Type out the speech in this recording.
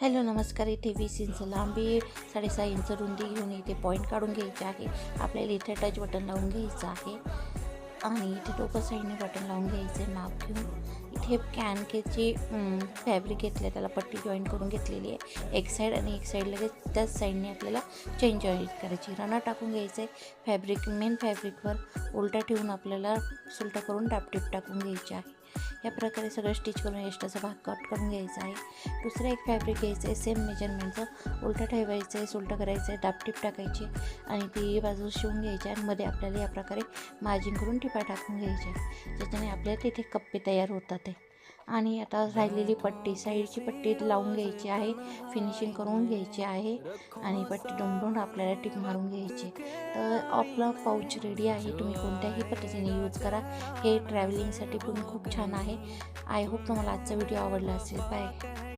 Hello नमस्कार. इथे वीस इंच लांबी साडेसहा इंच रुंदी घेऊन इथे पॉईंट काढून घ्यायचे आहे. आपल्याला इथे टच बटन लावून घ्यायचं आहे. आणि इथे डोकं साईडने बटन लावून घ्यायचं आहे माप घेऊन. इथे कॅनकेची फॅब्रिक घेतलं त्याला पट्टी जॉईन करून घेतलेली आहे. एक साईड आणि एक साईड लगेच त्याच साईडने आपल्याला चेन जॉईन करायची. रना टाकून घ्यायचं आहे फॅब्रिक मेन फॅब्रिकवर उलटा ठेवून आपल्याला सुलटा करून टापटीप टाकून घ्यायची आहे. या प्रकारे सगळं स्टिच करून एक्स्ट्राचा भाग कट करून घ्यायचा आहे. दुसरं एक फॅब्रिक घ्यायचं आहे सेम मेजरमेंटचं उलटं ठेवायचं आहे उलटं करायचं आहे दापटीप टाकायची आणि ती बाजू शिवून घ्यायची आणि मध्ये आपल्याला या प्रकारे मार्जिन करून टिपा टाकून घ्यायच्या. ज्याच्याने आपल्या तिथे कप्पे तयार होतात आहे. आणि आता राहिलेली पट्टी साईडची पट्टी लावून घ्यायची आहे फिनिशिंग करून घ्यायची आहे आणि पट्टी डोंबडून आपल्याला टिप मारून घ्यायची तर आपला पाऊच रेडी आहे. तुम्ही कोणत्याही पद्धतीने यूज करा. हे ट्रॅव्हलिंगसाठी पण खूप छान आहे. आय होप तुम्हाला आजचा व्हिडिओ आवडला असेल. बाय